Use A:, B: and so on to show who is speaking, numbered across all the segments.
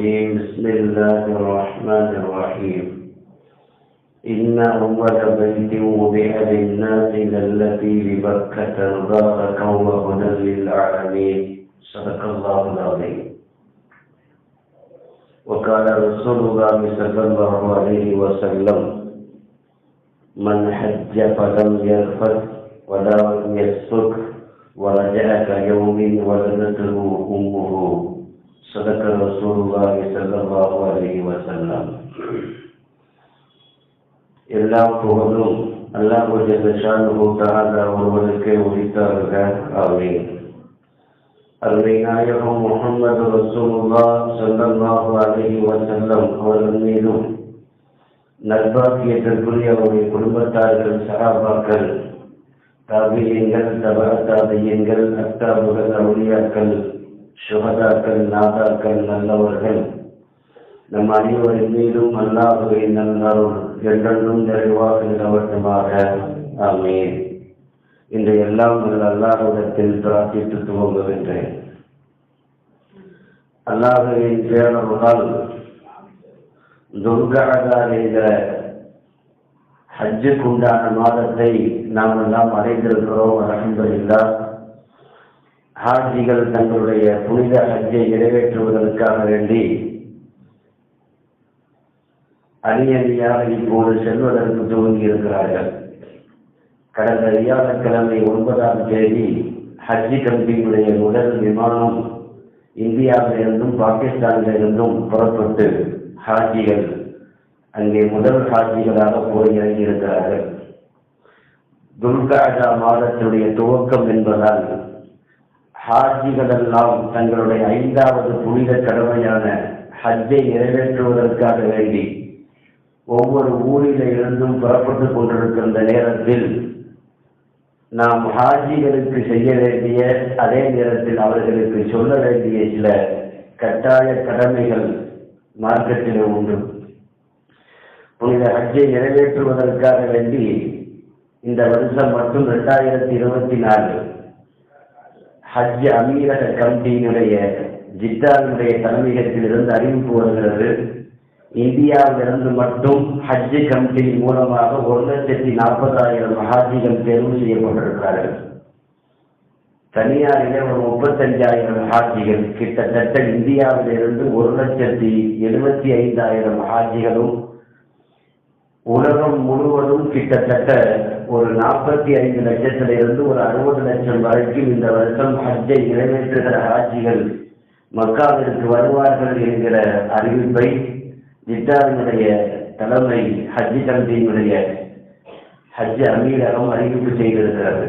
A: الرجيم. بسم الله الرحمن الرحيم. إن أول بيت وضع للناس للذي ببكة مباركا وهدى للعالمين. صدق الله العظيم. وقال رسول الله صلى الله عليه وسلم من حج فلم يرفث ولا يسفك ورجع كيوم ولدته أمه. صدق رسول اللہ صلی اللہ علیہ وسلم. اللہ کو حضور، اللہ کو جل شان ہو تعالی اور ملکے ویتا رزاق آمین. الرنایہ محمد رسول اللہ صلی اللہ علیہ وسلم اور امیدو نجبا کی تدبریہ اور قلبتا کل صحابہ کل تابعین کل تبع تابعین کل اتابہ کل اولیاء کل. சுகதாக்கள் நாதாக்கள் நல்லவர்கள். நம் அனைவரின் மீதும் அல்லாஹுவை நல்லாரும் என்றென்றும் நிறைவாக நிலவட்டமாக. ஆமேன். இந்த எல்லாம் நல்ல அல்லாஹிடத்தில் பிரார்த்தித்து துவங்குகின்றேன். அல்லாஹுவின் பேரவர்களால் துர்கரகார் என்ற ஹஜ்ஜுக்கு உண்டான மாதத்தை நாம் எல்லாம் அடைந்திருக்கிறோம் அலமதுல்லா ஹாஜிகள் தங்களுடைய புனித ஹஜ்ஜை நிறைவேற்றுவதற்காக வேண்டி அணியணியாக இப்போது செல்வதற்கு துவங்கி இருக்கிறார்கள் கடந்த வியாழக்கிழமை ஒன்பதாம் தேதி ஹஜ்ஜி கம்பியுடைய முதல் விமானம் இந்தியாவிலிருந்தும் பாகிஸ்தானிலிருந்தும் புறப்பட்டு ஹாஜிகள் அங்கே முதல் ஹாஜிகளாக போய் இறங்கியிருக்கிறார்கள் துர்காஜா மாதத்துடைய துவக்கம் என்பதால் ஹாஜிகள் எல்லாம் தங்களுடைய ஐந்தாவது புனித கடமையான ஹஜ்ஜை நிறைவேற்றுவதற்காக வேண்டி ஒவ்வொரு ஊரில இருந்தும் புறப்பட்டு கொண்டிருக்கின்ற நேரத்தில் நாம் ஹாஜிகளுக்கு செய்ய வேண்டிய அதே நேரத்தில் அவர்களுக்கு சொல்ல வேண்டிய சில கட்டாய கடமைகள் மார்க்கத்தில் உண்டு. புனித ஹஜ்ஜை நிறைவேற்றுவதற்காக வேண்டி இந்த வருஷம் மட்டும் ரெண்டாயிரத்தி இருபத்தி நாலு ஹஜ் அமீரக கமிட்டியினுடைய ஜித்தாவினுடைய தலைமையகத்தில் இருந்து அறிவிப்பு வருகிறது. இந்தியாவிலிருந்து மட்டும் ஹஜ் கமிட்டி மூலமாக ஒரு லட்சத்தி நாற்பதாயிரம் ஹாஜிகள் தேர்வு செய்யப்பட்டிருக்கிறார்கள். தனியாரிலே ஒரு முப்பத்தஞ்சாயிரம் ஹாஜிகள் கிட்டத்தட்ட இந்தியாவிலிருந்து ஒரு லட்சத்தி எழுபத்தி ஐந்தாயிரம் ஹாஜிகளும் உலகம் முழுவதும் கிட்டத்தட்ட ஒரு நாற்பத்தி ஐந்து லட்சத்திலிருந்து ஒரு அறுபது லட்சம் வரைக்கும் இந்த வருஷம் ஹஜ்ஜை நிறைவேற்றுகிற ஆட்சிகள் மக்காவிற்கு வருவார்கள் என்கிற அறிவிப்பை ஜித்தாவினுடைய தலைமை ஹஜ்ஜி கமிட்டியினுடைய ஹஜ் அமீரகம் அறிவிப்பு செய்திருக்கிறது.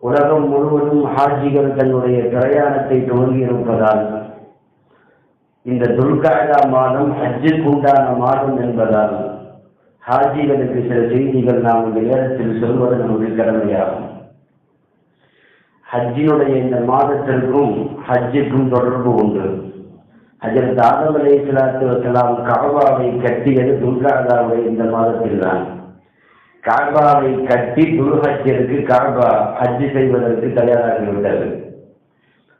A: உலகம் முழுவதும் ஹாஜிகள் தன்னுடைய பிரயாணத்தை துவங்கியிருப்பதால் இந்த துல்காடா மாதம் ஹஜ்ஜுக்கு உண்டான மாதம் என்பதால் ஹாஜிகளுக்கு சில செய்திகள் நாம் இந்த நேரத்தில் சொல்வது நமக்கு கடமையாகும். ஹஜ்ஜினுடைய இந்த மாதத்திற்கும் ஹஜ்ஜுக்கும் தொடர்பு உண்டு. ஹஜரத் ஆதம் அலை இஸ்லாத்து வசலாம் காபாவை கட்டியது துல்காதாவுடைய இந்த மாதத்தில் தான் காபாவை கட்டி துல்ஹஜிற்கு காபா ஹஜ்ஜு செய்வதற்கு தயாராகிவிட்டது.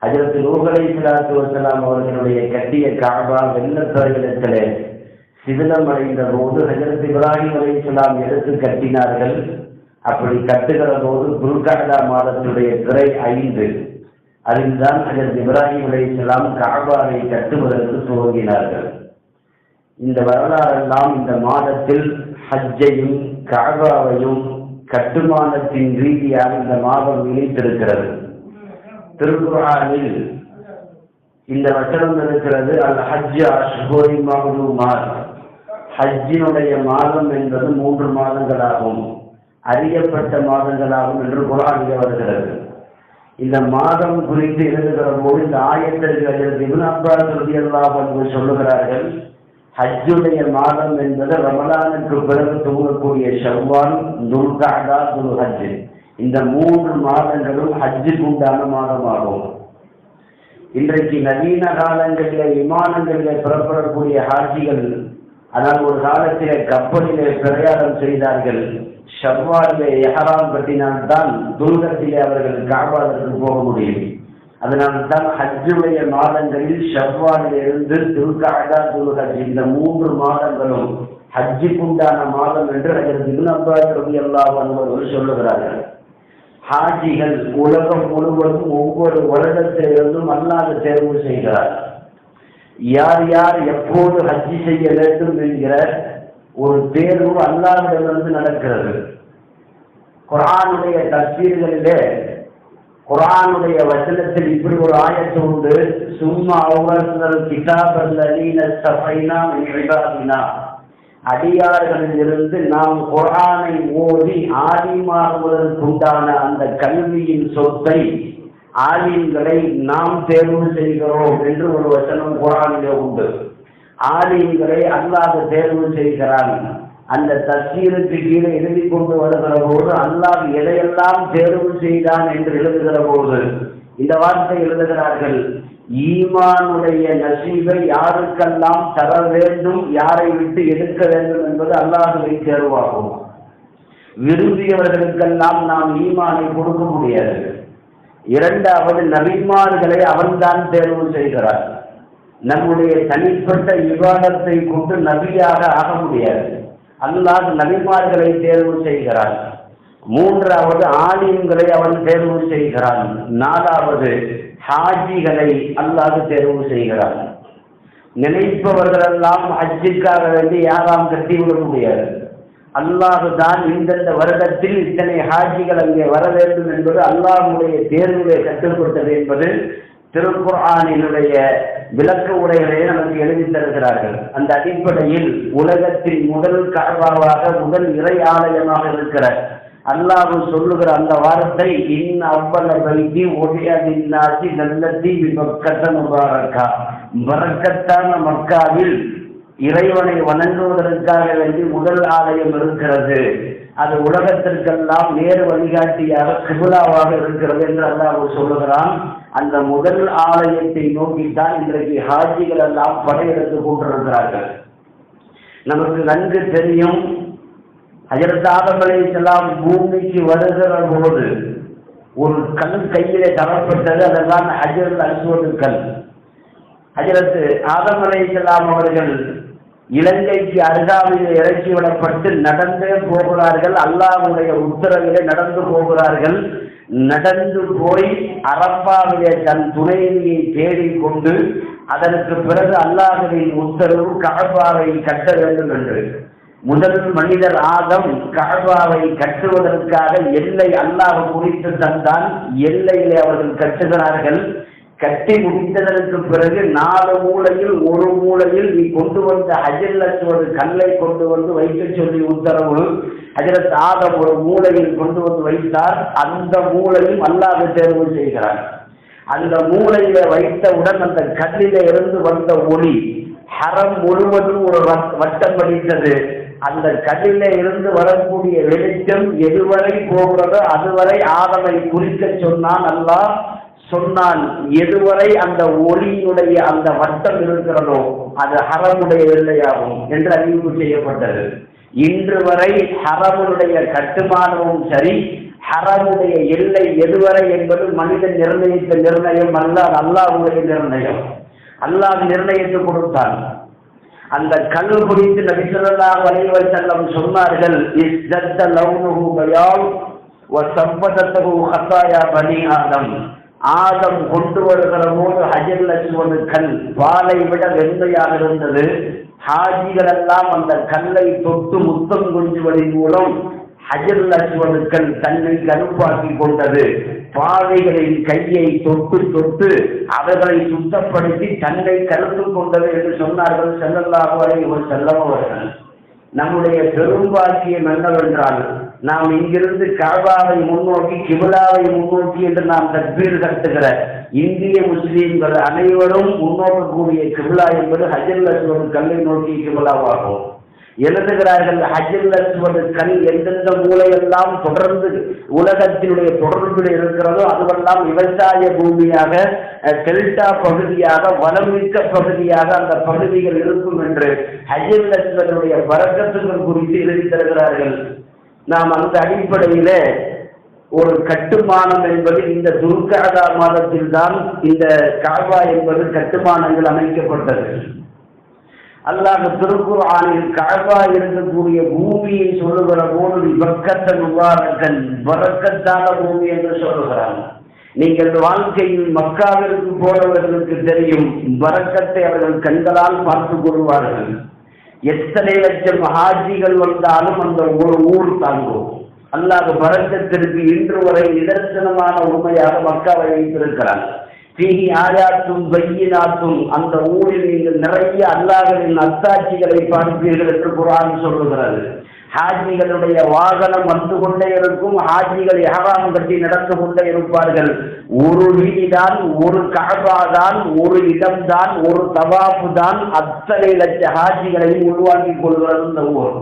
A: ஹஜரத் நூகலை சிலாத்து வசலாம் அவர்களுடைய கட்டிய காபா வெள்ளத்தரையிடத்திலே சிதிலம் அடைந்த போது ஹஜரத் இப்ராஹிம் அலை இஸ்லாம் எடுத்து கட்டினார்கள். அப்படி கட்டுகிற போது துல்காடா மாதத்துடைய திரை ஐந்து. அதில்தான் ஹஜரத் இப்ராஹிம் அலை இஸ்லாம் காபாவை கட்டுவதற்கு துவங்கினார்கள். இந்த வரலாறெல்லாம் இந்த மாதத்தில் ஹஜ்ஜையும் காபாவையும் கட்டுமானத்தின் ரீதியாக இந்த மாதம் இணைத்திருக்கிறது திருக்குறானில் இந்த வசனம் இருக்கிறது அல் ஹஜ் அஷ்ஹுரி மஹ்லூமாத். ஹஜ்ஜினுடைய மாதம் என்பது மூன்று மாதங்களாகும் அறியப்பட்ட மாதங்களாகும் என்று குரானில் வருகிறது. இந்த மாதம் குறித்து எழுதுகிற போது இந்த ஆயத்தர்கள் இபின் அப்பாஸ் ரலியல்லாஹு அன்ஹு சொல்லுகிறார்கள் ஹஜ்ஜுடைய மாதம் என்பது ரமலானுக்கு பிறகு தூங்கக்கூடிய செவ்வான் துல்காடா துல் ஹஜ் இந்த மூன்று மாதங்களும் ஹஜ்ஜுக்கு உண்டான மாதமாகும். இன்றைக்கு நவீன காலங்களில் விமானங்களில் புறப்படக்கூடிய ஹாஜிகள் ஆனால் ஒரு காலத்தில் கப்பலிலே பிரயாணம் செய்தார்கள். ஷவ்வாலிலே எஹராம் கட்டினால்தான் துல்கத்திலே அவர்கள் காபாதற்கு போக முடியும். அதனால்தான் ஹஜ்ஜுடைய மாதங்களில் ஷவ்வாலிலிருந்து துல்காடா துல்ஹஜ் இந்த மூன்று மாதங்களும் ஹஜ்ஜுக்குண்டான மாதம் என்று அதில் இப்னப்பாஸ் ரவி அல்லாஹ் சொல்லுகிறார்கள். ஹாஜிகள் உலகம் முழுவதும் ஒவ்வொரு வருடத்திலிருந்தும் அல்லாத தேர்வு செய்கிறார். யார் யார் எப்போது ஹஜ்ஜி செய்ய வேண்டும் என்கிற ஒரு தேர்வு அல்லாவிடமிருந்து நடக்கிறது. குரானுடைய தஸ்வீர்களிலே குரானுடைய வசனத்தில் இப்படி ஒரு ஆயத்து உண்டு சும்மா அவ்வளவு கிதாப் அல்லீன சஃபைனா இபாதினா. அடியார்களிலிருந்து நாம் குரானை ஓதி உண்டான அந்த கல்வியின் சொத்தை ஆலிம்களை நாம் தேர்வு செய்கிறோம் என்று ஒரு வசனம் குரானிலே உண்டு. ஆலிம்களை அல்லாத தேர்வு செய்கிறான். அந்த தஸ்வீருக்கு கீழே எழுதி கொண்டு வருகிற போது அல்லாஹ் எதையெல்லாம் தேர்வு செய்தான் என்று எழுதுகிற போது இந்த வார்த்தை எழுதுகிறார்கள். ஈமானுடைய நசீபை யாருக்கெல்லாம் தர வேண்டும் யாரை விட்டு எடுக்க வேண்டும் என்பது அல்லாஹுவை தேர்வாகும். விரும்பியவர்களுக்கெல்லாம் நாம் ஈமானை கொடுக்க முடியாது. இரண்டாவது நபிமான்களை அவன்தான் தேர்வு செய்கிறார். நம்முடைய தனிப்பட்ட விவாதத்தை கொண்டு நபியாக ஆக முடியாது. அல்லாஹ் நபிமார்களை தேர்வு செய்கிறான். மூன்றாவது ஆலயங்களை அவன் தேர்வு செய்கிறான். நாலாவது ஹாஜிகளை அல்லாது தேர்வு செய்கிறார். நினைப்பவர்களெல்லாம் ஹஜ்ஜுக்காக வேண்டி யாராம் கட்டிவிட முடியாது. அல்லாஹு தான் இந்தந்த வருடத்தில் இத்தனை ஹாஜிகள் அங்கே வர வேண்டும் என்பது அல்லாஹுடைய தேர்விலே கொடுத்தது என்பது திருக்குர்ஆனினுடைய விளக்க உரைகளை நமக்கு எழுதி தருகிறார்கள். அந்த அடிப்படையில் உலகத்தின் முதல் கழவாவாக முதல் இறை ஆலயமாக இருக்கிற அல்லாஹு சொல்லுகிற அந்த வார்த்தை இன் அவ்வள வைத்தி ஒடியாதின்னாசி நல்லத்தி விபக்கத்த முபாரக்கா. பரக்கத்தான மக்காவில் இறைவனை வணங்குவதற்காக வேண்டி முதல் ஆலயம் இருக்கிறது. அது உலகத்திற்கெல்லாம் நேர் வழிகாட்டியாக கிபுலாவாக இருக்கிறது என்று அல்லாஹ் சொல்லுகிறான். அந்த முதல் ஆலயத்தை நோக்கித்தான் இன்றைக்கு ஹாஜிகள் எல்லாம் படையெடுத்து கொண்டிருக்கிறார்கள். நமக்கு நன்கு தெரியும் ஹஜரத் ஆதம் அலைஹிஸ்ஸலாம் பூமிக்கு வருகிற போது ஒரு கல் கையிலே தரப்பட்டது அதெல்லாம் ஹஜரத் அசுவது கல் ஹஜரத் ஆதம் அவர்கள் இலங்கைக்கு அருகாமையில் இறக்கி விடப்பட்டு நடந்தே போகிறார்கள் அல்லாவுடைய உத்தரவிலே நடந்து போகிறார்கள். நடந்து போய் அரப்பாவிலே தன் துணைவியை தேடிக் கொண்டு அதற்கு பிறகு அல்லாஹுவின் உத்தரவு கஅபாவை கட்ட வேண்டும் என்று. முதல் மனிதர் ஆதம் கஅபாவை கட்டுவதற்காக எல்லை அல்லாஹ் குறித்து தந்தான். எல்லையிலே அவர்கள் கட்டுகிறார்கள். கட்டி முடித்ததற்கு பிறகு நாலு மூலையில் ஒரு மூலையில் நீ கொண்டு வந்த அஜில் ஒரு கல்லை கொண்டு வந்து வைக்க சொல்லி உத்தரவு. அஜிலத் ஆதம் ஒரு மூலையில் கொண்டு வந்து வைத்தார். அந்த மூலையும் அல்லாத தேர்வு செய்கிறார். அந்த மூலையில வைத்தவுடன் அந்த கல்லில இருந்து வந்த ஒளி ஹரம் முழுவதும் ஒரு வட்டம் படித்தது. அந்த கல்லில இருந்து வரக்கூடிய வெளிச்சம் எதுவரை போகிறதோ அதுவரை ஆதமை குறிக்க சொன்னான் அல்லாஹ் சொன்னான் எதுவரை அந்த ஒளியினுடைய அந்த வட்டம் இருக்கிறதோ அது ஹரமுடைய எல்லையாகும் என்று அறிவிப்பு செய்யப்பட்டது. இன்று வரை ஹரமுடைய கட்டுமானமும் சரி ஹரமுடைய எல்லை எதுவரை என்பது மனிதன் நிர்ணயித்த நிர்ணயம் அல்ல அது நிர்ணயம். அல்லாஹ் நிர்ணயித்து கொடுத்தான். அந்த கல் குறித்து நபிசல்லாஹ் அலைவர் செல்லம் சொன்னார்கள் இஸ்தத்த லௌனுஹு பயால் வ சம்பதத்தஹு ஹசாயா பனி ஆதம். ஆதம் கொண்டு வருகிற போது ஹஜர் லட்சுமணு கல் பாலை விட வெண்மையாக இருந்தது. ஹாஜிகள் எல்லாம் அந்த கல்லை தொட்டு முத்தம் கொஞ்சுவதன் மூலம் ஹஜர் அஸ்வதுக்கள் தன்னை கருப்பாக்கி கொண்டது. பாதைகளின் கையை தொட்டு தொட்டு அவர்களை சுத்தப்படுத்தி தன்னை கருத்து கொண்டது என்று சொன்னார்கள் செல்லல்லாஹு ஒரு வஸல்லம் அவர்கள். நம்முடைய பெரும்பாக்கியம் என்னவென்றால் நாம் இங்கிருந்து கபாவை முன்னோக்கி கிபிலாவை முன்னோக்கி என்று நாம் தக்பீர் கட்டுகிற இந்திய முஸ்லீம்கள் அனைவரும் முன்னோக்கக்கூடிய கிபிலா என்பது ஹஜர் அஸ்வத் கல்லை நோக்கி கிபிலாவாகும். எழுதுகிறார்கள் ஹஜல் அஸ்வத் கல் எந்தெந்த மூலையெல்லாம் தொடர்ந்து உலகத்தினுடைய தொடர்பில் இருக்கிறதோ அதுவெல்லாம் விவசாய பூமியாக டெல்டா பகுதியாக வளமிக்க பகுதியாக அந்த பகுதிகள் இருக்கும் என்று ஹஜல் அஸ்வனுடைய வரக்கத்துகள் குறித்து எழுதி தருகிறார்கள். நாம் அந்த அடிப்படையில ஒரு கட்டுமானம் என்பது இந்த துர்காதா மாதத்தில் தான் இந்த காபா என்பது கட்டுமானங்கள் அமைக்கப்பட்டது. அல்லாஹ் திருக்குறானில் கழவா இருக்கக்கூடிய பூமியை சொல்லுகிற போது பக்கத்த முபாரக்கன் வரக்கத்தான பூமி என்று சொல்லுகிறான். நீங்கள் வாழ்க்கையில் மக்காவிற்கு போனவர்களுக்கு தெரியும் வரக்கத்தை அவர்கள் கண்களால் பார்த்து கொள்வார்கள். எத்தனை லட்சம் ஹாஜிகள் வந்தாலும் அந்த ஒரு ஊர் தாங்கும். அல்லாத வரக்கத்திற்கு இன்று வரை நிதர்சனமான உண்மையாக மக்காவை வைத்திருக்கிறார்கள் தீஹி ஆயாத்தும் பையினாத்தும் அந்த ஊரில் நீங்கள் நிறைய அல்லாஹரின் அத்தாட்சிகளை பார்ப்பீர்கள் என்று குரான் சொல்லுகிறது. ஹாஜிகளுடைய வாகனம் வந்து கொண்டே இருக்கும் ஹாஜிகள் எஹராம் கட்டி நடந்து கொண்டே இருப்பார்கள். ஒரு வீதிதான் ஒரு காபா தான் ஒரு இடம்தான் ஒரு தவாப்பு தான் அத்தனை லட்ச ஹாஜிகளையும் உருவாக்கிக் கொள்கிறது இந்த ஊர்.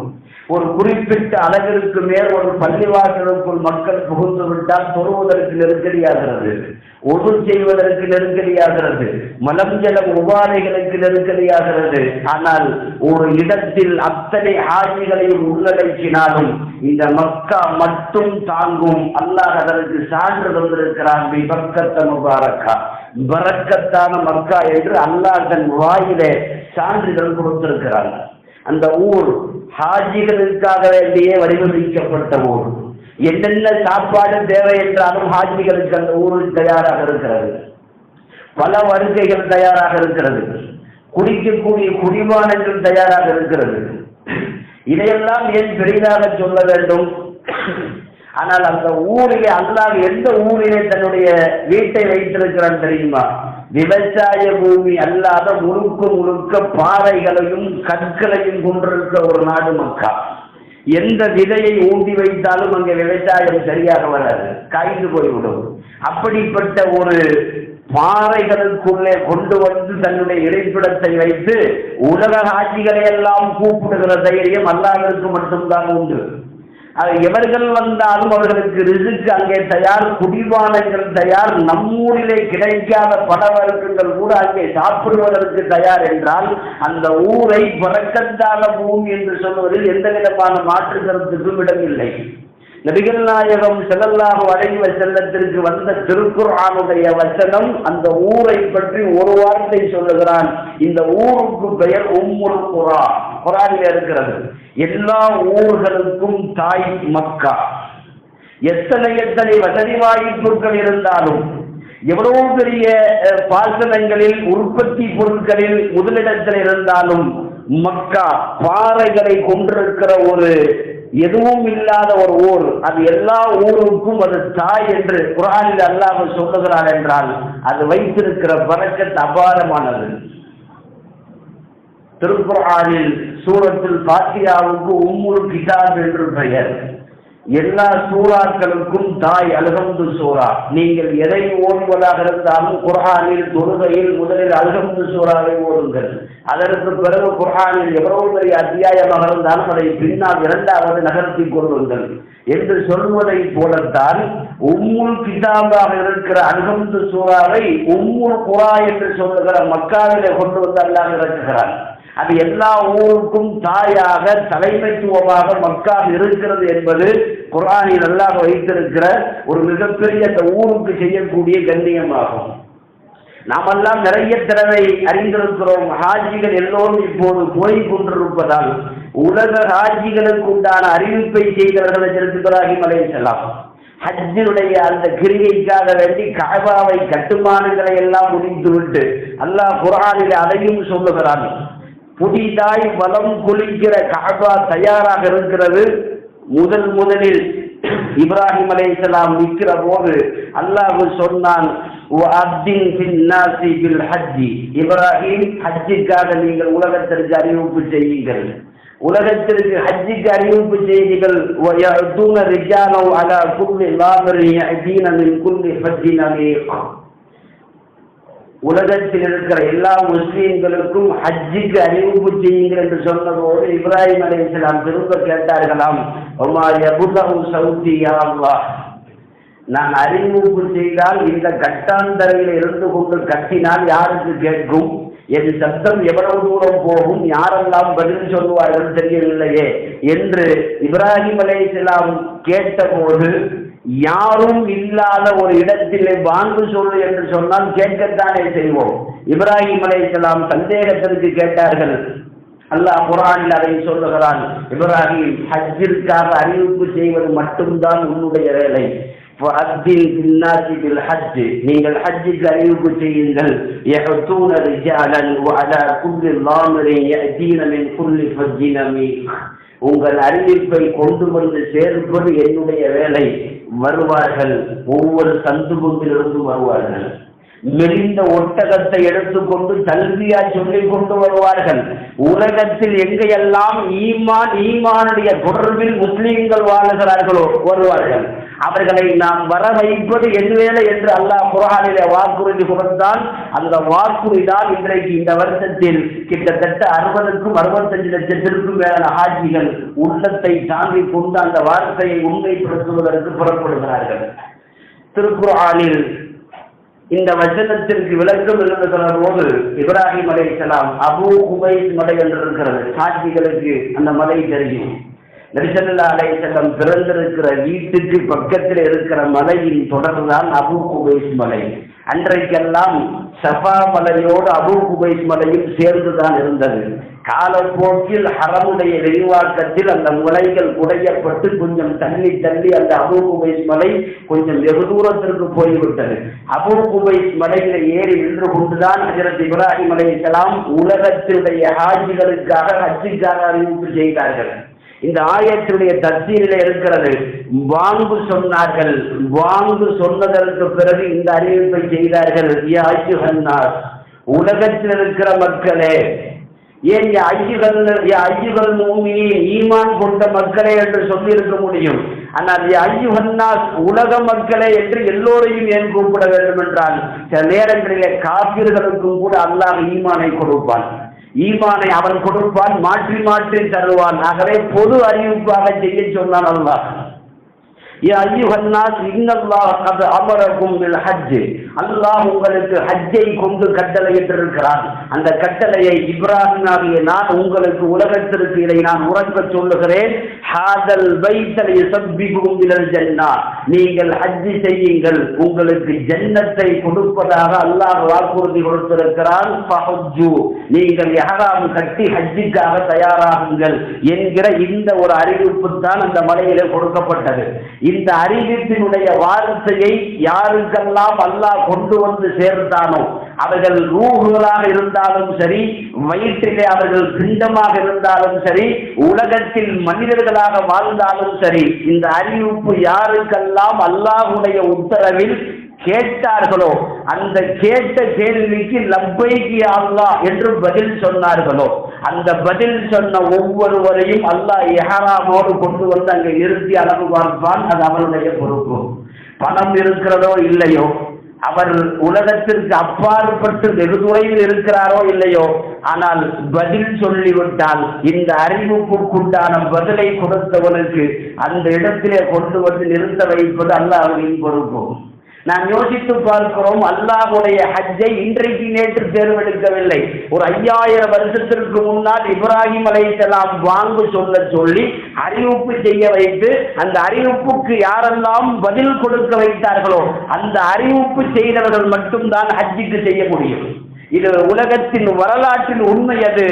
A: ஒரு குறிப்பிட்ட அளவிற்கு மேல் ஒரு பள்ளிவாசலுக்குள் மக்கள் புகுந்து விட்டால் தொழுவதற்கு நெருக்கடியாகிறது. ஒது செய்வதற்கு நெருக்கடியாகிறது. மலம் ஜலம் உபாதைகளுக்கு நெருக்கடியாகிறது. ஆனால் ஒரு இடத்தில் அத்தனை ஆட்சிகளையும் உள்ளடக்கினாலும் இந்த மக்கா மட்டும் தாங்கும் அல்லாஹ் அதற்கு சான்று தந்திருக்கிறான். விபக்கத்த முபாரக்கா. பரக்கத்தான மக்கா என்று அல்லாஹ் தன் வாயிலே சான்றிதழ் கொடுத்திருக்கிறான். அந்த ஊர் ஹாஜிகளுக்காக வேண்டியே வடிவமைக்கப்பட்ட ஊர். என்னென்ன சாப்பாடு தேவை என்றாலும் ஹாஜிகளுக்கு அந்த ஊரில் தயாராக இருக்கிறது. பல வருகைகள் தயாராக இருக்கிறது. குடிக்கக்கூடிய குடிமானங்கள் தயாராக இருக்கிறது. இதையெல்லாம் ஏன் பெரிதாக சொல்ல வேண்டும்? ஆனால் அந்த ஊரிலே அல்லாஹ் எந்த ஊரிலே தன்னுடைய வீட்டை வைத்திருக்கிறான் தெரியுமா? விவசாய பூமி அல்லாத முழுக்க முழுக்க பாறைகளையும் கற்களையும் கொண்டிருக்க ஒரு நாடு மக்கா. எந்த விதையை ஊண்டி வைத்தாலும் அங்கே விவசாயம் சரியாக வராது. காய்ந்து போய்விடும். அப்படிப்பட்ட ஒரு பாறைகளுக்குள்ளே கொண்டு வந்து தன்னுடைய இடைப்பிடத்தை வைத்து உலக ஆட்சிகளை எல்லாம் கூப்பிடுகிற தைரியம் அல்லாவிற்கு மட்டும்தான் உண்டு. எவர்கள் வந்தாலும் அவர்களுக்கு ரிசுக்கு அங்கே தயார் குடிபானங்கள் தயார் நம்மூரிலே கிடைக்காத பல கூட அங்கே சாப்பிடுவதற்கு தயார் என்றால் அந்த ஊரை பறக்கத்தான பூமி என்று சொல்வதில் எந்த விதமான மாற்று கருத்துக்கும் இடமில்லை நபிகள் நாயகம் செல்லல்லாக அடைவ செல்லத்திற்கு வந்த திருக்குர்ஆனுடைய வசனம் அந்த ஊரை பற்றி ஒரு வார்த்தை சொல்லுகிறான். இந்த ஊருக்கு பெயர் உம்முல் குரா. குரானில் இருக்கிறது. எல்லா ஊர்களுக்கும் தாய் மக்கா. எத்தனை எத்தனை வசதி வாய்ப்புகள் இருந்தாலும் எவ்வளவு பெரிய பாசனங்களில் உற்பத்தி பொருட்களில் முதலிடத்தில் இருந்தாலும் மக்கா பாறைகளை கொண்டிருக்கிற ஒரு எதுவும் இல்லாத ஒரு ஊர் அது எல்லா ஊருக்கும் அது தாய் என்று குரானில் அல்லாமல் சொல்லுகிறார் என்றால் அது வைத்திருக்கிற பறக்கத் அபாரமானது. திருக்குறானில் சூரத்தில் பாத்தியாவுக்கு உம்முரு கிதாப் என்று பெயர். எல்லா சூறாக்களுக்கும் தாய் அல்ஹம்து சூறா. நீங்கள் எதை ஓடுவதாக இருந்தாலும் குர்ஹானில் தொழுகையில் முதலில் அல்ஹம்து சூறாவை ஓடுங்கள் அதற்கு பிறகு குர்ஹானில் எவ்வளவு பெரிய அத்தியாயமாக இருந்தாலும் அதை பின்னால் இரண்டாவது நகர்த்தி கொள்ளுங்கள். என்று சொல்வதை போலத்தான் உம்முல் கிதாபாக இருக்கிற அல்ஹம்து சூறாவை உம்முல் குரா என்று சொல்லுகிற மக்காவிலே கொண்டு வந்து அல்லாஹ் இறக்குகிறான். அது எல்லா ஊருக்கும் தாயாக தலைமைத்துவமாக மக்கா இருக்கிறது என்பது குரானில் நல்லாக வைத்திருக்கிற ஒரு மிகப்பெரிய அந்த ஊருக்கு செய்யக்கூடிய கண்ணியமாகும். நாமெல்லாம் நிறைய தடவை அறிந்திருக்கிறோம் ஹாஜிகள் எல்லோரும் இப்போது போய் கொண்டிருப்பதால் உலக ஹாஜிகளுக்கு உண்டான அறிவிப்பை செய்தவர்கள் ஹஜ்ரத் இப்ராஹிம் செல்லலாம் ஹஜ்ஜினுடைய அந்த கிரியைக்காக வேண்டி கஅபாவை கட்டுமானங்களை எல்லாம் முடித்துவிட்டு அல்லாஹ் குரானில் அதையும் சொல்லுகிறான். புதிதாய் வலம் குளிக்கிற கஅபா தயாராக இருக்கிறது முதல் முதலில் இப்ராஹிம் அலைஹிஸ்ஸலாம் நிற்கிற போது அல்லாஹ் சொன்னான் "வஅத்தின் ஃபின்னாசி பில் ஹஜ்ஜி." இப்ராஹிம் ஹஜ்ஜிற்காக நீங்கள் உலகத்திற்கு அறிவிப்பு செய்யுங்கள் உலகத்திற்கு ஹஜ்ஜிக்கு அறிவிப்பு செய்திகள் وَيَأْتُونَ رِجَالًا عَلَى كُلِّ ضَامِرٍ يَأْتِينَ مِنْ كُلِّ فَجٍّ عَمِيقٍ உலகத்தில் இருக்கிற எல்லா முஸ்லீம்களுக்கும் ஹஜ்ஜிக்கு அறிவிப்பு செய்யுங்கள் என்று சொன்னதோடு இப்ராஹிம் அலைஹிஸ்ஸலாம் திரும்ப கேட்டார்களாம். ஒமா நான் அறிவிப்பு செய்தால் இந்த கட்டாந்தரையில் இருந்து கொண்டு கட்டினால் யாருக்கு கேட்கும்? என் சத்தம் எவ்வளவு தூரம் போகும்? யாரெல்லாம் பதில் சொல்லுவார்கள் தெரியவில்லையே. என்று இப்ராஹிம் அலைஹிஸ்ஸலாம் கேட்டபோது யாரும் இல்லாத ஒரு இடத்திலே வாங்கு சொல்லு என்று சொன்னால் கேட்கத்தானே செய்வோம். இப்ராஹிம் அலைசலாம் சந்தேகத்திற்கு கேட்டார்கள். அல்லாஹ் குரானில் அதை சொல்லுகிறான் இப்ராஹிம் ஹஜ்ஜிற்காக அறிவிப்பு செய்வது மட்டும்தான் உன்னுடைய வேலை. நீங்கள் ஹஜ்ஜுக்கு அறிவிப்பு செய்யுங்கள். உங்கள் அறிவிப்பை கொண்டு வந்து சேர்ப்பது என்னுடைய வேலை. வருவார்கள். ஒவ்வொரு சந்து வருவார்கள். மெலிந்த ஒட்டகத்தை எடுத்துக்கொண்டு தல்வியா சொல்லிக் கொண்டு வருவார்கள். உலகத்தில் எங்கெல்லாம் ஈமான் ஈமானுடைய தொடர்பில் முஸ்லீம்கள் வாழுகிறார்களோ வருவார்கள். அவர்களை நாம் வர வைப்பது என் வேலை என்று அல்லாஹ் குரானிலே வாக்குறுதி கொடுத்தான் அந்த வாக்குறுதிதான் இன்றைக்கு இந்த வருஷத்தில் கிட்டத்தட்ட அறுபதுக்கும் அறுபத்தஞ்சு லட்சத்திற்கும் மேலான ஹாஜிகள் உள்ளத்தை தாங்கி கொண்டு அந்த வார்த்தையை உண்மைப்படுத்துவதற்கு புறப்படுகிறார்கள். திருக்குறானில் இந்த வசனத்திற்கு விளக்கம் எழுதுகிற போது இப்ராஹிம் அலைஹிஸ்ஸலாம் அபூ குபைஸ் மலை என்று இருக்கிறது. சாட்சிகளுக்கு அந்த மலை தெரியும். நரிசல்லா அலைஹிஸ்ஸலாம் பிறந்திருக்கிற வீட்டுக்கு பக்கத்தில் இருக்கிற மலையின் தொடர்தான் அபூ குபைஸ் மலை. அன்றைக்கெல்லாம் சஃபா மலையோடு அபூ குபைஸ் மலையும் சேர்ந்துதான் இருந்தது. காலப்போக்கில் ஹரமுடைய விரிவாக்கத்தில் அந்த முலைகள் குடையப்பட்டு கொஞ்சம் தள்ளி தள்ளி அந்த அபூ குபைஸ் மலை கொஞ்சம் வெகு தூரத்திற்கு போய்விட்டது. அபூ குபைஸ் மலையில ஏறி நின்று கொண்டுதான் ஹஜரத் இப்ராஹிம் அலைஹிஸ்ஸலாம் உலகத்தினுடைய ஹாஜிகளுக்காக ஹஜ்ஜுக்காக அறிவிப்பு செய்தார்கள். இந்த ஆயத்தினுடைய தத்தீரில இருக்கிறது. வாங்கு சொன்னார்கள். வாங்கு சொன்னதற்கு பிறகு இந்த அறிவிப்பை செய்தார்கள். யா உலகத்தில் இருக்கிற மக்களே ஏன் யா ஐயுகள் ஐயுகள் மூமியின் ஈமான் கொண்ட மக்களே என்று சொல்லியிருக்க முடியும். ஆனால் யா ஐயுகன்னாஸ் உலக மக்களே என்று எல்லோரையும் ஏன் கூப்பிட வேண்டும் என்றால் சில நேரங்களிலே காப்பீர்களுக்கும் கூட அல்லாஹ் ஈமானை கொடுப்பான். ஈமானை அவன் கொடுப்பான் மாற்றி மாற்றி தருவான். ஆகவே பொது அறிவிப்பாக செய்ய சொன்னான் அல்லாஹ். அல்லாஹ் உங்களுக்கு ஹஜ்ஜை கொண்டு கட்டளையிட்டிருக்கிறான். அந்த கட்டளையை இப்ராஹிம் நான் உங்களுக்கு உலகத்திற்கு இதை நான் உறக்க சொல்லுகிறேன். ஹாதல் பைத்தல் ஜன்னா. நீங்கள் ஹஜ் செய்யுங்கள். உங்களுக்கு ஜன்னத்தை கொடுப்பதாக அல்லாஹ் வாக்குறுதி கொடுத்திருக்கிறான். நீங்கள் இஹ்ராம் கட்டி ஹஜ்ஜிக்காக தயாராகுங்கள் என்கிற இந்த ஒரு அறிவிப்பு தான் அந்த மலையில கொடுக்கப்பட்டது. இந்த அறிவிப்பினுடைய வார்த்தையை யாருக்கெல்லாம் அல்லாஹ் கொண்டு வந்து சேர்ந்தானோ அவர்கள் ரூகுகளாக இருந்தாலும் சரி வயிற்றிலே அவர்கள் பிண்டமாக இருந்தாலும் சரி உலகத்தில் மனிதர்களாக வாழ்ந்தாலும் சரி இந்த அறிவிப்பு யாருக்கெல்லாம் அல்லாஹுடைய உத்தரவில் கேட்டார்களோ அந்த கேட்ட கேள்விக்கு லப்பைக்கு அல்லா என்று பதில் சொன்னார்களோ அந்த பதில் சொன்ன ஒவ்வொருவரையும் அல்லாஹ் எஹராமோடு கொண்டு வந்து அங்கே நிறுத்தி அளவு பார்ப்பான் அது அவனுடைய பொறுப்பு. பணம் இருக்கிறதோ இல்லையோ அவர் உலகத்திற்கு அப்பாற்பட்டு வெகு இருக்கிறாரோ இல்லையோ ஆனால் பதில் சொல்லிவிட்டால் இந்த அறிவிப்புக்குண்டான பதிலை கொடுத்தவனுக்கு அந்த இடத்திலே கொண்டு வந்து நிறுத்த வைப்பது அல்லாஹ்வின் பொறுப்பு. நாம் யோசித்து பார்க்கிறோம் அல்லாஹுடைய ஹஜ்ஜை இன்றைக்கு நேற்று தேர்வெடுக்கவில்லை ஒரு ஐயாயிரம் வருஷத்திற்கு முன்னால் இப்ராஹிம் அலைஹிஸ்ஸலாம் வாங்கு சொல்ல சொல்லி அறிவிப்பு செய்ய வைத்து அந்த அறிவிப்புக்கு யாரெல்லாம் பதில் கொடுக்க வைத்தார்களோ அந்த அறிவிப்பு செய்தவர்கள் மட்டும்தான் ஹஜ்ஜுக்கு செய்ய முடியும். இது உலகத்தின் வரலாற்றின் உண்மை அது.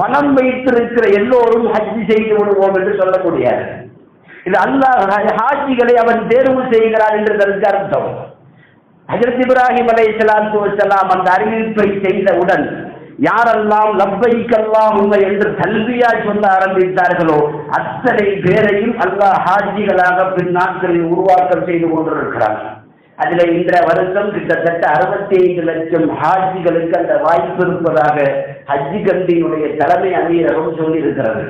A: பணம் வைத்திருக்கிற எல்லோரும் ஹஜ்ஜி செய்து விடுவோம் என்று சொல்ல முடியாது இது அல்லாஹ் ஹாஜிகளை அவன் தேர்வு செய்கிறார் என்று அதற்கு அர்த்தம். ஹஜரத் இப்ராஹிம் அலை சலாத்து வசலாம் அந்த அறிவிப்பை செய்தவுடன் யாரெல்லாம் லப்பைக்கெல்லாம் உண்மை என்று தல்வியாய் சொல்ல ஆரம்பித்தார்களோ அத்தனை பேரையும் அல்லாஹ் ஹாஜிகளாக பின் நாட்களில் உருவாக்கம் செய்து கொண்டிருக்கிறார் அதுல இந்த வருஷம் கிட்டத்தட்ட அறுபத்தி ஐந்து லட்சம் ஹாஜிகளுக்கு அந்த வாய்ப்பு இருப்பதாக ஹஜ்ஜி கண்டியினுடைய தலைமை அமீரகம் சொல்லியிருக்கிறது.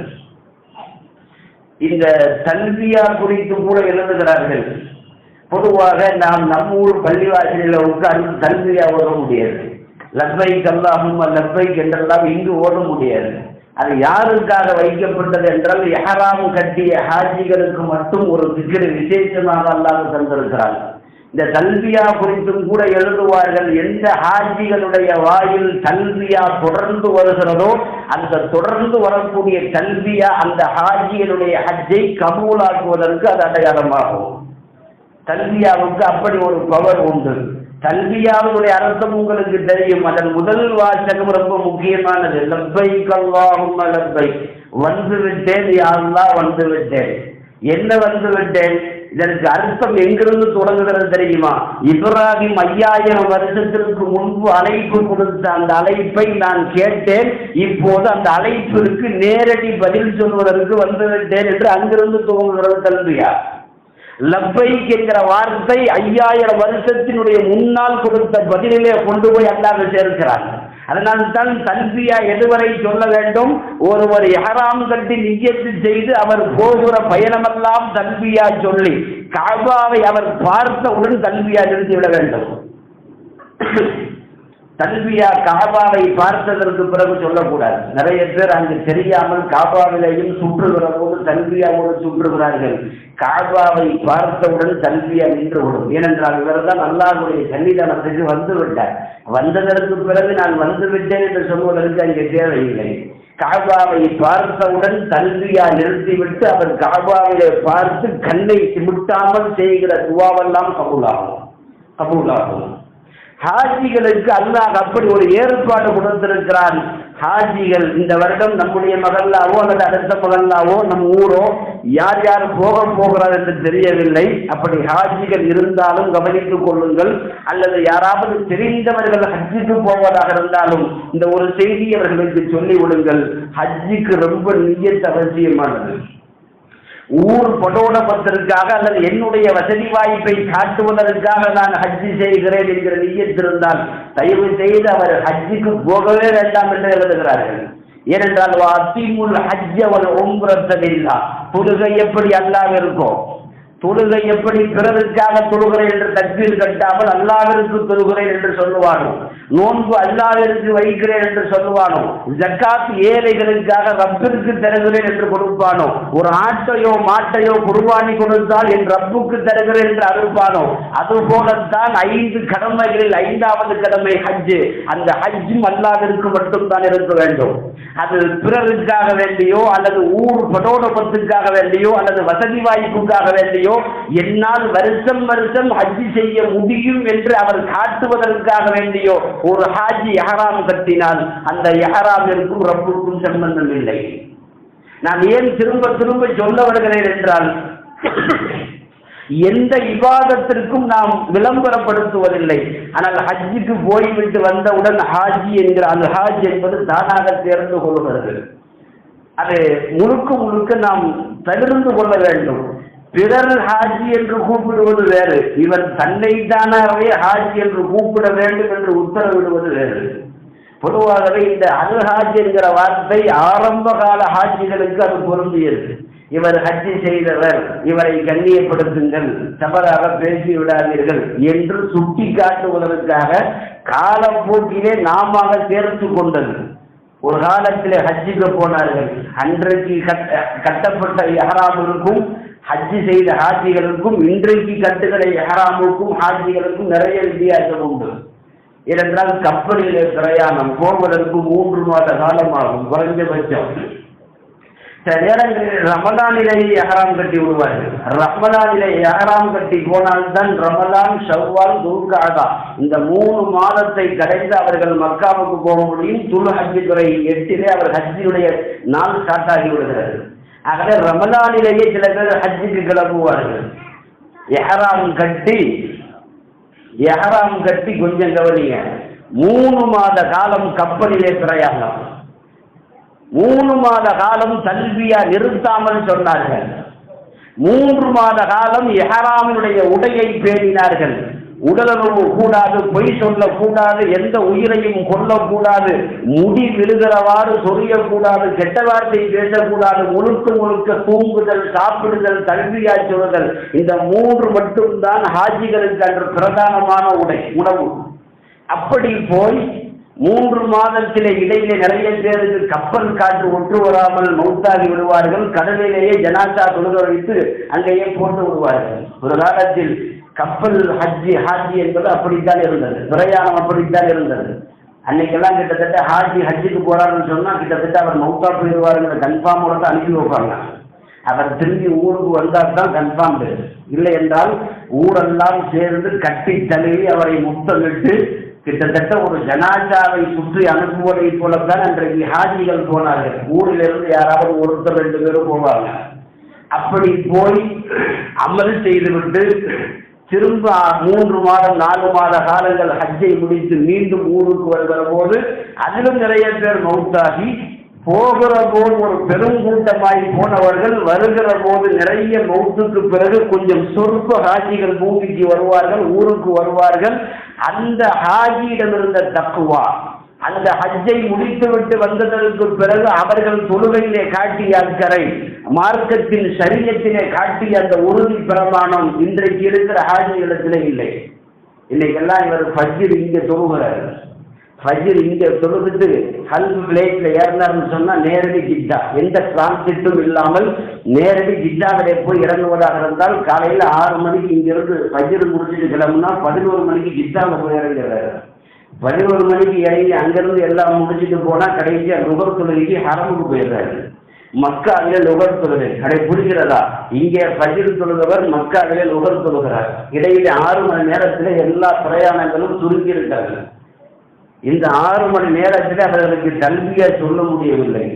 A: இந்த தல்வியா குறித்து கூட எழுதுகிறார்கள். பொதுவாக நாம் நம்ம ஊர் பள்ளிவாசலில் உட்கார்ந்து தல்வியா ஓட முடியாது. லப்பை கல்லாகும் லப்பை என்றெல்லாம் இங்கு ஓட முடியாது. அது யாருக்காக வைக்கப்பட்டது என்றால் எஹராம் கட்டிய ஹாஜிகளுக்கு மட்டும் ஒரு திக்கிற விசேஷமாக அல்லாஹ் தந்திருக்கிறார் இந்த தல்வியா குறித்தும் கூட எழுதுவார்கள் எந்த ஹாஜிகளுடைய வாயில் தல்வியா தொடர்ந்து வருகிறதோ அந்த தொடர்ந்து வரக்கூடிய கல்வியா அந்த ஹாஜிகளுடைய ஹஜ்ஜை கபூலாக்குவதற்கு அது அடையாளமாகும். தல்வியாவுக்கு அப்படி ஒரு பவர் உண்டு. தல்வியாவுடைய அர்த்தம் உங்களுக்கு தெரியும். அதன் முதல் வாசகம் ரொம்ப முக்கியமானது. லப்பை கல்லாகும் லப்பை வந்து விட்டேன் யாரெல்லாம் வந்து விட்டேன். என்ன வந்து விட்டேன்? இதற்கு அர்த்தம் எங்கிருந்து தொடங்குகிறது தெரியுமா? இப்ராஹிம் ஐயாயிரம் வருஷத்திற்கு முன்பு அழைப்பு கொடுத்த அந்த அழைப்பை நான் கேட்டேன். இப்போது அந்த அழைப்பிற்கு நேரடி பதில் சொல்வதற்கு வந்துவிட்டேன் என்று அங்கிருந்து துவங்குகிறது கல்வியா லப்பைக் என்கிற வார்த்தை ஐயாயிரம் வருஷத்தினுடைய முன்னால் கொடுத்த பதிலிலே கொண்டு போய் அல்லாத சேர்க்கிறார். அதனால் தான் தல்பியா எதுவரை சொல்ல வேண்டும்? ஒருவர் எஹராம் கட்டி நிஜத்து செய்து அவர் போகிற பயணமெல்லாம் தல்பியா சொல்லி காபாவை அவர் பார்த்தவுடன் தல்பியா நிறுத்திவிட வேண்டும். தல்வியா காபாவை பார்த்ததற்கு பிறகு சொல்லக்கூடாது. நிறைய பேர் அங்கு தெரியாமல் காபாவிலையும் சுற்றுகிற போது தல்வியாவோடு சுற்றுகிறார்கள். காபாவை பார்த்தவுடன் தல்வியா நின்று விடும் ஏனென்றால் இவர்தான் அல்லாஹுடைய சன்னிதானத்துக்கு வந்து விட்டார் வந்ததற்கு பிறகு நான் வந்து விட்டேன் என்று சொல்வதற்கு அங்கே தேவையில்லை. காபாவை பார்த்தவுடன் தல்வியா நிறுத்திவிட்டு அவர் காபாவிலே பார்த்து கண்ணை சிமிட்டாமல் செய்கிற துவாவெல்லாம் கபூலாகும். கபூலாகும். ஹாஜிகளுக்கு அல்லாஹ் அப்படி ஒரு ஏற்பாடு கொடுத்திருக்கிறான். ஹாஜிகள் இந்த வருடம் நம்முடைய மகல்லாவோ அல்லது அடுத்த மகல்லாவோ நம் ஊரோ யார் யார் போக போகிறார் என்று தெரியவில்லை. அப்படி ஹாஜிகள் இருந்தாலும் கவனித்துக் கொள்ளுங்கள். அல்லது யாராவது தெரிந்தவர்கள் ஹஜ்ஜுக்கு போவதாக இருந்தாலும் இந்த ஒரு செய்தி அவர்களுக்கு சொல்லி விடுங்கள் ஹஜ்ஜுக்கு ரொம்ப நியத் அவசியமானது. ஊர் படோடப்பத்திற்காக அல்லது என்னுடைய வசதி வாய்ப்பை காட்டுவதற்காக நான் ஹஜ்ஜி செய்கிறேன் என்கிற நீயத்திருந்தால் தயவு செய்து அவர் ஹஜ்ஜிக்கு போகவே வேண்டாம் என்று எழுதுகிறார்கள். ஏனென்றால் அத்திமுல் ஹஜ்ஜ ஒரு ஒம்புறத்ததில்லா புதுகை எப்படி அல்லாஹ் இருக்கும்? தொழுகை எப்படி பிறருக்காக தொழுகிறேன் என்று தக்பீர் கட்டாமல் அல்லாவிற்கு தொழுகிறேன் என்று சொல்லுவானோ? நோன்பு அல்லாவிற்கு வைக்கிறேன் என்று சொல்லுவானோ? ஜக்காத் ஏழைகளுக்காக ரப்பிற்கு தருகிறேன் என்று கொடுப்பானோ? ஒரு ஆட்டையோ மாட்டையோ குர்பானி கொடுத்தால் என் ரப்புக்கு தருகிறேன் என்று அறுப்பானோ? அதுபோலத்தான் ஐந்து கடமைகளில் ஐந்தாவது கடமை ஹஜ்ஜு. அந்த ஹஜ்ஜும் அல்லாவிற்கு மட்டும்தான் இருக்க வேண்டும். அது பிறருக்காக வேண்டியோ அல்லது ஊர் படோடபத்துக்காக வேண்டியோ அல்லது வசதி வாய்ப்புக்காக வேண்டியோ என்னால் வருஷம் வருஷம் ஹஜ்ஜி செய்ய முடியும் என்று அவர் காட்டுவதற்காக வேண்டியோ? ஒரு ஹாஜி எஹராம் கட்டினால் அந்த எஹராமிற்கும் ரப்புக்கும் சம்பந்தம் இல்லை. நான் ஏன் திரும்ப திரும்ப சொல்ல வருகிறேன் என்றால் எந்த விவாதத்திற்கும் நாம் விளம்பரப்படுத்துவதில்லை. ஆனால் ஹஜ்ஜுக்கு போய்விட்டு வந்தவுடன் ஹாஜி என்கிற அந்த ஹாஜ் என்பது தானாக தேர்ந்து கொள்கிறது. அது முழுக்க முழுக்க நாம் தவிர்ந்து கொள்ள வேண்டும். பிறர் ஹாஜி என்று கூப்பிடுவது வேறு. இவன் தன்னை தானாகவே ஹாஜி என்று கூப்பிட வேண்டும் என்று உத்தரவிடுவது வேறு. பொதுவாகவே இந்த அல் ஹாஜ் என்கிற வார்த்தை ஆரம்ப கால ஹாஜிகளுக்கு அது பொருந்தியது. இவர் ஹஜ்ஜி செய்தவர். இவரை கண்ணியப்படுத்துங்கள். தவறாக பேசி விடாதீர்கள் என்று சுட்டி காட்டுவதற்காக காலப்போக்கிலே நாம சேர்த்து கொண்டது. ஒரு காலத்தில் ஹஜ்ஜிக்கு போனார்கள். அன்றைக்கு கட்ட கட்டப்பட்ட எஹராமுக்கும் ஹஜ்ஜி செய்த ஹாஜிகளுக்கும் இன்றைக்கு கட்டுகளை எஹராமுக்கும் ஹாஜிகளுக்கும் நிறைய வித்தியாசம் உண்டு. ஏனென்றால் கப்பலிலே பிரயாணம் போவதற்கு மூன்று மாத காலமாகும் குறைஞ்சபட்சம் சில நேரங்களில் ரமலானிலேயே எஹராம் கட்டி விடுவார்கள். ரமலானிலே எஹராம் கட்டி போனால்தான் ரமலான் ஷவ்வால் துல்காதா இந்த மூணு மாதத்தை கடைந்து அவர்கள் மக்காவுக்கு போக முடியும். துல் ஹஜ்ஜி துறை எட்டிலே அவர் ஹஜ்ஜியுடைய நாள் ஸ்டார்ட் ஆகி விடுகிறது ஆகவே ரமலானிலேயே சில பேர் ஹஜ்ஜுக்கு கிளம்புவார்கள். எஹராம் கட்டி எஹராம் கட்டி கொஞ்சம் கவனிங்க. மூணு மாத காலம் கப்பலிலே பிரயாணம். மூணு மாத காலம் தல்வியா நிறுத்தாமல் சொன்னார்கள். மூன்று மாத காலம் எஹராமினுடைய உடையை பேணினார்கள். உடலுறவு கூடாது பொய் சொல்லக்கூடாது எந்த உயிரையும் கொல்லக்கூடாது முடி விழுகிறவாறு சொரியக்கூடாது கெட்ட வார்த்தை பேசக்கூடாது முழுக்க முழுக்க தூங்குதல் சாப்பிடுதல் கல்வியா சொல்லுதல் இந்த மூன்று மட்டும்தான் ஹாஜிகளுக்கு அன்று பிரதானமான உடை உணவு. அப்படி போய் மூன்று மாதத்திலே இடையிலே நிறைய பேருக்கு கப்பல் காற்று ஒற்று வராமல் மௌத்தாகி விடுவார்கள் கடலிலேயே ஜனாசா தொழுக வைத்து அங்கேயே போட்டு விடுவார்கள். ஒரு காலத்தில் கப்பல் ஹஜ்ஜி ஹாஜி என்பது அப்படித்தான் இருந்தது. பிரயாணம் அப்படித்தான் இருந்தது. அன்னைக்கெல்லாம் கிட்டத்தட்ட ஹாஜி ஹஜ்ஜுக்கு போறாருன்னு சொன்னா கிட்டத்தட்ட அவர் மௌத்தா போயிடுவாருங்கிற கன்ஃபார்மோட தான் அனுப்பி வைப்பாங்க. அவர் திரும்பி ஊருக்கு வந்தால் தான் கன்ஃபார்ம் இல்லை என்றால் ஊரெல்லாம் சேர்ந்து கட்டி தழுவி அவரை முத்தமிட்டு கிட்டத்தட்ட ஒரு ஜனாஜாவை சுற்றி அனுப்புவதை போலத்தான் அன்றைக்கு ஹாஜிகள் போனார்கள். ஊரிலிருந்து யாராவது ஒருத்தர் ரெண்டு பேரும் போவாங்க. அப்படி போய் அமல் செய்துவிட்டு திரும்ப மூன்று மாதம் நாலு மாத காலங்கள் ஹஜ்ஜை முடித்து மீண்டும் ஊருக்கு வருகிற போது அதிலும் நிறைய பேர் மவுத்தாகி போகிற போது ஒரு பெரும் கூட்டமாகி போனவர்கள் வருகிற போது நிறைய மௌத்துக்கு பிறகு கொஞ்சம் சொற்ப ஹாஜிகள் பூமிக்கு வருவார்கள் ஊருக்கு வருவார்கள். அந்த ஹாஜியிடமிருந்த தக்குவா அந்த ஹஜ்ஜை முடித்துவிட்டு வந்ததற்கு பிறகு அவர்கள் தொழுகையிலே காட்டிய அக்கறை மார்க்கத்தின் சரியத்திலே காட்டிய அந்த உறுதி பிரமாணம் இன்றைக்கு இருக்கிற ஹாஜிகளிடத்திலே இல்லை. இன்னைக்கெல்லாம் இவர் ஃபஜ்ர் இங்கே தொழுகிறார். ஃபஜ்ர் இங்கே தொழுதுட்டு ஹல் பிளேட்ல ஏறினார்னு சொன்னால் நேரடி ஜித்தா. எந்த டிரான்சிட்டும் இல்லாமல் நேரடி ஜித்தாவிலே போய் இறங்குவதாக இருந்தால் காலையில் ஆறு மணிக்கு இங்கிருந்து ஃபஜ்ர் முடிச்சுட்டு கிளம்புனா பதினோரு மணிக்கு ஜித்தாவில் போய் இறங்குறாரு பதினோரு மணிக்கு இறங்கி அங்கிருந்து எல்லாம் முடிச்சுட்டு போனா கடைசியா நுகர் தொழுகைக்கு ஹரமுக்கு போயிடுறாரு. மக்காவிலே நுகர் தொழுகை கடை புரிகிறதா? இங்கே பஜிர் தொழுகவர் மக்காவிலே நுகர் தொழுகிறார் இடையிலே ஆறு மணி நேரத்தில் எல்லா பிரயாணங்களும் சுருங்கி இருக்கார்கள் இந்த ஆறு மணி நேரத்தில் அவர்களுக்கு கல்வியா சொல்ல முடியவில்லை.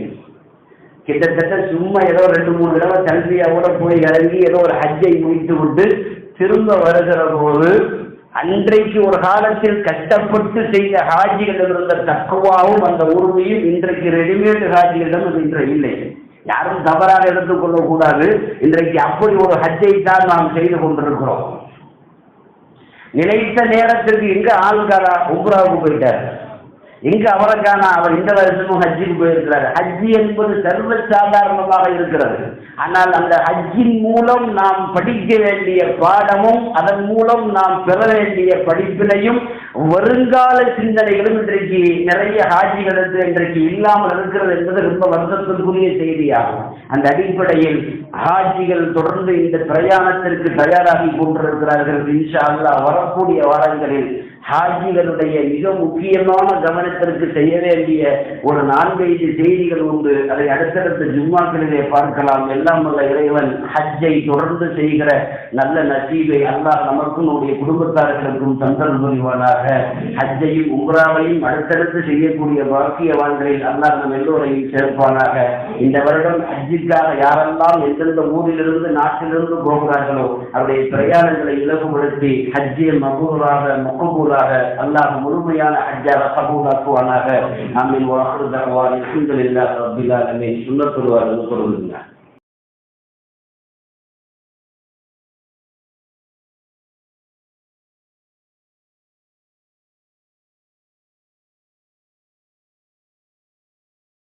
A: கிட்டத்தட்ட சும்மா ஏதோ ரெண்டு மூணு தடவை கல்வியாவோட போய் இறங்கி ஏதோ ஒரு ஹஜ்ஜை முடித்து விட்டு திரும்ப வருகிற போது அன்றைக்கு ஒரு காலத்தில் கஷ்டப்பட்டு செய்த ஹாஜிகளிடம் இருந்த தக்குவாவும் அந்த உறுதியும் இன்றைக்கு ரெடிமேட் ஹாஜிகளிடம் அது இன்று இல்லை. யாரும் தவறாக எடுத்துக்கொள்ளக்கூடாது இன்றைக்கு அப்படி ஒரு ஹஜ்ஜை தான் நாம் செய்து கொண்டிருக்கிறோம். நினைத்த நேரத்திற்கு எங்க ஆளுக்காரா உம்ராவுக்கு போயிட்டார். எங்க அவருக்கான அவர் இந்த வருஷமும் ஹஜ்ஜிக்கு போயிருக்கிறார். ஹஜ்ஜி என்பது சர்வ சாதாரணமாக இருக்கிறது. ஆனால் அந்த ஹஜ்ஜின் மூலம் நாம் படிக்க வேண்டிய பாடமும் அதன் மூலம் நாம் பெற வேண்டிய படிப்பினையும் வருங்கால சிந்தனைகளும் இன்றைக்கு நிறைய ஹாஜிகளுக்கு இன்றைக்கு இல்லாமல் இருக்கிறது என்பது ரொம்ப வருத்தத்திற்குரிய செய்தியாகும். அந்த அடிப்படையில் ஹாஜிகள் தொடர்ந்து இந்த பிரயாணத்திற்கு தயாராகி கொண்டிருக்கிறார்கள். இன்ஷா அல்லா வரக்கூடிய வாரங்களில் ஹாஜிகளுடைய மிக முக்கியமான கவனத்திற்கு செய்ய வேண்டிய ஒரு நான்கைந்து செய்திகள் உண்டு. அதை அடுத்தடுத்த ஜும்மாக்களிலே பார்க்கலாம். எல்லாம் உள்ள இறைவன் ஹஜ்ஜை தொடர்ந்து செய்கிற நல்ல நசீபை அல்லாஹ் நமக்கும் நம்முடைய குடும்பத்தார்களுக்கும் தந்தல் புரிவானாக. ஹஜ்ஜையும் உம்ராவையும் அடுத்தடுத்து செய்யக்கூடிய பாக்கியவான்களில் அல்லாஹ் நம் எல்லோரையும் சேர்ப்பானாக. இந்த வருடம் ஹஜ்ஜிற்காக யாரெல்லாம் எந்தெந்த ஊரிலிருந்து நாட்டிலிருந்து போகிறார்களோ அவருடைய பிரயாணங்களை இலகுபடுத்தி ஹஜ்ஜியை மகூராக மகபூலாக அல்லாஹ் முழுமையான ஹஜ்ஜாக கபூலாக்குவானாக. ஆமீன். வாஹரு தஅவான். அல்ஹம்துலில்லாஹி ரப்பில் ஆலமீன். சுன்னத்துல் சொல்லுங்க